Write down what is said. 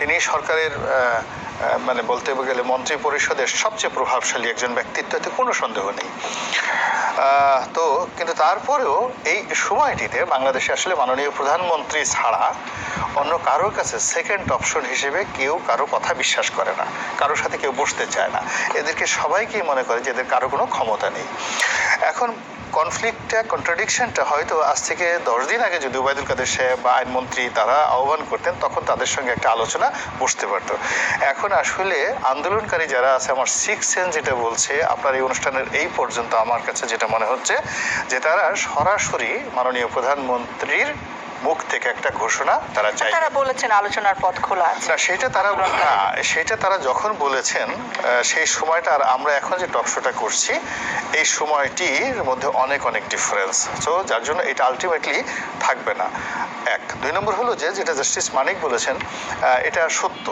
তিনি সরকারের মানে বলতে গেলে মন্ত্রী পরিষদের সবচেয়ে প্রভাবশালী একজন ব্যক্তিত্ব, এতে কোনো সন্দেহ নেই। তো কিন্তু তারপরেও এই সময়টিতে বাংলাদেশে আসলে মাননীয় প্রধানমন্ত্রী ছাড়া অন্য কারোর কাছে সেকেন্ড অপশন হিসেবে কেউ কারও কথা বিশ্বাস করে না, কারোর সাথে কেউ বসতে চায় না। এদেরকে সবাইকেই মনে করে যে এদের কারও কোনো ক্ষমতা নেই। এখন কনফ্লিক্টটা কন্ট্রাডিকশনটা হয়তো আজ থেকে দশ দিন আগে যদি উবায়দুল কাদের সাহেব বা আইনমন্ত্রী তারা আহ্বান করতেন, তখন তাদের সঙ্গে একটা আলোচনা বসতে পারতো। এখন আসলে আন্দোলনকারী যারা আছে, আমার সিক্স সেন্স যেটা বলছে, আপনার এই অনুষ্ঠানের এই পর্যন্ত আমার কাছে যেটা মনে হচ্ছে, যে তারা সরাসরি মাননীয় প্রধানমন্ত্রীর মুখ থেকে একটা ঘোষণা তারা চাই তারা বলেছেন আলোচনার পথ খোলা আছে। না সেটা তারা না সেটা তারা যখন বলেছেন সেই সময়টা আর আমরা এখন যে টকশোটা করছি এই সময়টির মধ্যে অনেক অনেক ডিফারেন্স তো যার জন্য এটা আলটিমেটলি থাকবে না। এক। দুই নম্বর হলো যে যেটা জাস্টিস মানিক বলেছেন এটা সত্য।